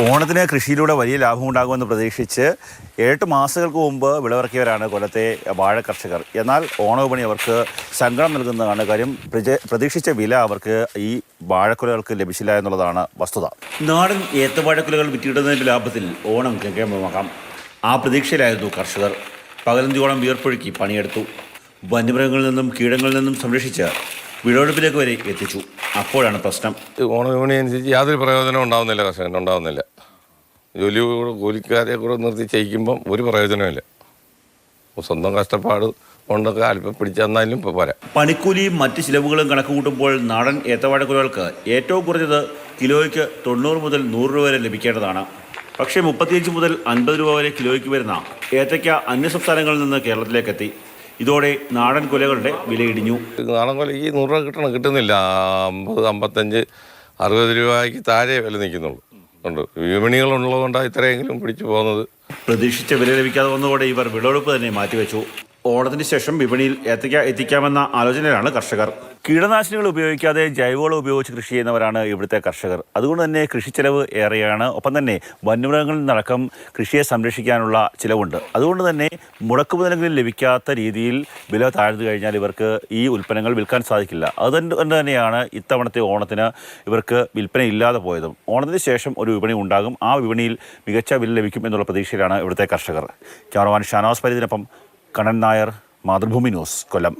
ഓണത്തിന് കൃഷിയിലൂടെ വലിയ ലാഭം ഉണ്ടാകുമെന്ന് പ്രതീക്ഷിച്ച് എട്ട് മാസങ്ങൾക്ക് മുമ്പ് വിളവിറക്കിയവരാണ് കൊല്ലത്തെ വാഴ കർഷകർ. എന്നാൽ ഓണവിപണി അവർക്ക് സങ്കടം നൽകുന്നതാണ് കാര്യം. പ്രതീക്ഷിച്ച വില അവർക്ക് ഈ വാഴക്കുലകൾക്ക് ലഭിച്ചില്ല എന്നുള്ളതാണ് വസ്തുത. നാടൻ ഏത്തവാഴക്കുലകൾ വിറ്റിടുന്നതിന്റെ ലാഭത്തിൽ ഓണം കേൾക്കുമ്പോഴാക്കാം ആ പ്രതീക്ഷയിലായിരുന്നു കർഷകർ. പകലന്തിയോളം വിയർപ്പൊഴുക്കി പണിയെടുത്തു. വന്യമൃഗങ്ങളിൽ നിന്നും കീടങ്ങളിൽ നിന്നും സംരക്ഷിച്ച് വിളവെടുപ്പിലേക്ക് വരെ എത്തിച്ചു. അപ്പോഴാണ് പ്രശ്നം. ഓണവിപണി അനുസരിച്ച് യാതൊരു പ്രയോജനം ഉണ്ടാവുന്നില്ല കർഷകൻ. ഉണ്ടാവുന്നില്ല. ജോലി കൂടെ കൂലിക്കാരെ കൂടെ നിർത്തി ചെയ്യിക്കുമ്പം ഒരു പ്രയോജനമില്ല സ്വന്തം കഷ്ടപ്പാട് കൊണ്ടൊക്കെ അല്പം പിടിച്ചെന്നാലും ഇപ്പോൾ പോരാ. പണിക്കൂലിയും മറ്റ് ചിലവുകളും കണക്ക് കൂട്ടുമ്പോൾ നാടൻ ഏത്തവാഴക്കുലകൾക്ക് ഏറ്റവും കുറഞ്ഞത് കിലോയ്ക്ക് തൊണ്ണൂറ് മുതൽ നൂറ് രൂപ വരെ ലഭിക്കേണ്ടതാണ്. പക്ഷേ മുപ്പത്തിയഞ്ച് മുതൽ അൻപത് രൂപ വരെ കിലോയ്ക്ക് വരുന്ന ഏത്തയ്ക്ക അന്യ സംസ്ഥാനങ്ങളിൽ നിന്ന് കേരളത്തിലേക്ക് എത്തി. ഇതോടെ നാടൻ കൊലകളുടെ വിലയിടിഞ്ഞു നാടൻ കൊല ഈ നൂറ് രൂപ കിട്ടണം കിട്ടുന്നില്ല. അമ്പത് അമ്പത്തഞ്ച് അറുപത് രൂപയ്ക്ക് താഴെ വില നിൽക്കുന്നുള്ളൂ. ഉണ്ട്. വിപണികളുള്ളതുകൊണ്ടാണ് ഇത്രയെങ്കിലും പിടിച്ചു പോകുന്നത്. പ്രതീക്ഷിച്ച വില ലഭിക്കാതെ വന്നതോടെ ഇവർ വിളവെടുപ്പ് തന്നെ മാറ്റിവെച്ചു. ഓണത്തിന് ശേഷം വിപണിയിൽ എത്തിക്കാ എത്തിക്കാമെന്ന ആലോചനയിലാണ് കർഷകർ. കീടനാശിനികൾ ഉപയോഗിക്കാതെ ജൈവവളം ഉപയോഗിച്ച് കൃഷി ചെയ്യുന്നവരാണ് ഇവിടുത്തെ കർഷകർ. അതുകൊണ്ട് തന്നെ കൃഷി ചെലവ് ഏറെയാണ്. ഒപ്പം തന്നെ വന്യമൃഗങ്ങളിൽ നിന്നടക്കം കൃഷിയെ സംരക്ഷിക്കാനുള്ള ചിലവുണ്ട്. അതുകൊണ്ട് തന്നെ മുടക്കു മുതലെങ്കിലും ലഭിക്കാത്ത രീതിയിൽ വില താഴ്ന്നു കഴിഞ്ഞാൽ ഇവർക്ക് ഈ ഉൽപ്പന്നങ്ങൾ വിൽക്കാൻ സാധിക്കില്ല. അതുകൊണ്ട് തന്നെയാണ് ഇത്തവണത്തെ ഓണത്തിന് ഇവർക്ക് വിൽപ്പന ഇല്ലാതെ പോയതും. ഓണത്തിന് ശേഷം ഒരു വിപണി ഉണ്ടാകും. ആ വിപണിയിൽ മികച്ച വില ലഭിക്കും എന്നുള്ള പ്രതീക്ഷയിലാണ് ഇവിടുത്തെ കർഷകർ. ക്യാമറമാൻ ഷാനവാസ് പരിദിനൊപ്പം കണ്ണൻ നായർ മാതൃഭൂമി ന്യൂസ് കൊല്ലം.